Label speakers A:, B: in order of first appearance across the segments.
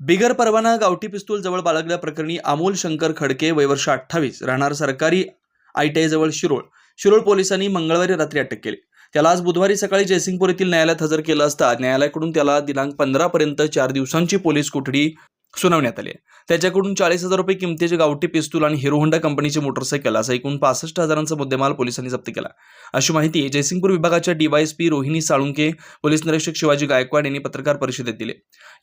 A: बिगर परवाना गावठी पिस्तूल जवळ बाळगल्या प्रकरणी अमोल शंकर खडके वयवर्ष अठ्ठावीस राहणार सरकारी आयटीआयजवळ जवळ शिरोळ. शिरोळ पोलिसांनी मंगळवारी रात्री अटक केली. त्याला आज बुधवारी सकाळी जयसिंगपूर येथील न्यायालयात हजर केलं असता न्यायालयाकडून त्याला दिनांक पंधरा पर्यंत चार दिवसांची पोलीस कोठडी सुनावण्यात आली त्याच्याकडून चाळीस हजार रुपये किमतीचे गावठी पिस्तूल आणि हिरो होंडा कंपनीचे मोटरसायकल असा एकूण पासष्ट हजारांचा मुद्देमाल पोलिसांनी जप्त केला. अशी माहिती जयसिंगपूर विभागाच्या डीवायएसपी रोहिणी साळुंके पोलीस निरीक्षक शिवाजी गायकवाड यांनी पत्रकार परिषदेत दिली.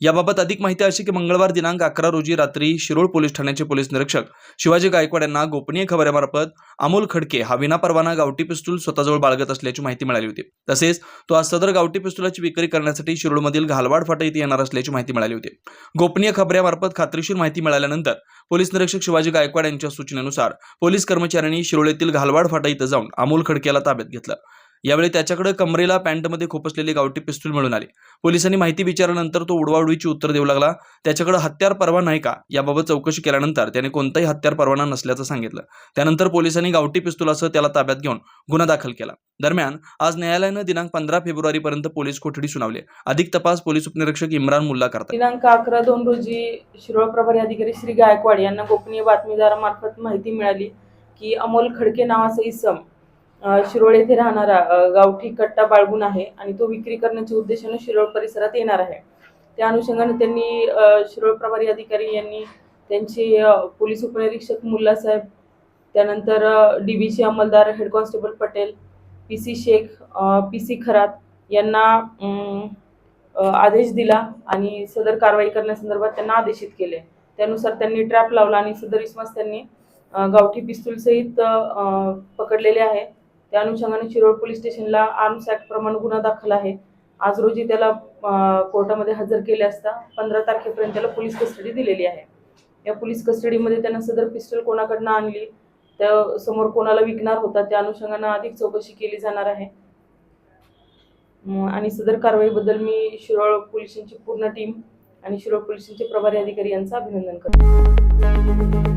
A: याबाबत अधिक माहिती अशी की मंगळवार दिनांक अकरा रोजी रात्री शिरोळ पोलीस ठाण्याचे पोलीस निरीक्षक शिवाजी गायकवाड यांना गोपनीय खबऱ्यामार्फत अमोल खडके हा विनापरवाना गावठी पिस्तूल स्वतःजवळ बाळगत असल्याची माहिती मिळाली होती. तसेच तो आज सदर गावठी पिस्तुलाची विक्री करण्यासाठी शिरोळमधील घालवाड फाटा येथे येणार असल्याची माहिती मिळाली होती. गोपनीय खबऱ्यामार्फत खात्रीशीर माहिती मिळाल्यानंतर पोलीस निरीक्षक शिवाजी गायकवाड यांच्या सूचनेनुसार पोलीस कर्मचाऱ्यांनी शिरोळेतील घालवाड फाटा इथं जाऊन अमोल खडकेला ताब्यात घेतलं. यावेळी त्याच्याकडे कमरेला पॅन्टमध्ये खोपसलेली गावठी पिस्तूल मिळून आली. पोलिसांनी माहिती विचारल्यानंतर तो उडवाउडवीची उत्तर देऊ लागला त्याच्याकडे हत्यार परवाना नाही का? याबाबत चौकशी केल्यानंतर त्याने कोणताही हत्यार परवाना नसल्याचं सांगितलं. त्यानंतर पोलिसांनी गावठी पिस्तुलासह त्याला ताब्यात घेऊन गुन्हा दाखल केला. दरम्यान आज न्यायालयानं दिनांक पंधरा फेब्रुवारीपर्यंत पोलीस कोठडी सुनावली अधिक तपास पोलीस उपनिरीक्षक इम्रान मुल्ला करतात.
B: दिनांक अकरा दोन रोजी शिरोळ प्रभारी अधिकारी श्री गायकवाड यांना गोपनीय बातमीदारामार्फत माहिती मिळाली की अमोल खडके नावाचा इसम शिरोळ येथे राहणारा गावठी कट्टा बाळगून आहे आणि तो विक्री करण्याच्या उद्देशाने शिरोळ परिसरात येणार आहे. त्या अनुषंगाने त्यांनी शिरोळ प्रभारी अधिकारी यांनी त्यांचे पोलीस उपनिरीक्षक मुल्ला साहेब त्यानंतर डी बीचे अंमलदार head constable Patel P C Shaikh P C Kharat यांना आदेश दिला आणि सदर कारवाई करण्यासंदर्भात त्यांना आदेशित केले. त्यानुसार त्यांनी ट्रॅप लावला आणि सदर इसमास त्यांनी गावठी पिस्तूलसहित पकडलेले आहे. त्या अनुषंगाने शिरोळ पोलीस स्टेशनला आर्म्स ॲक्ट प्रमाणे गुन्हा दाखल आहे. आज रोजी त्याला कोर्टामध्ये हजर केले असता पंधरा तारखेपर्यंत त्याला पोलीस कस्टडी दिलेली आहे. या पोलीस कस्टडीमध्ये त्यांना सदर पिस्टल कोणाकडनं आणली? त्या समोर कोणाला विकणार होता त्या अनुषंगानं अधिक चौकशी केली जाणार आहे. आणि सदर कारवाईबद्दल मी शिरोळ पोलिसांची पूर्ण टीम आणि शिरोळ पोलिसांचे प्रभारी अधिकारी यांचं अभिनंदन करतो.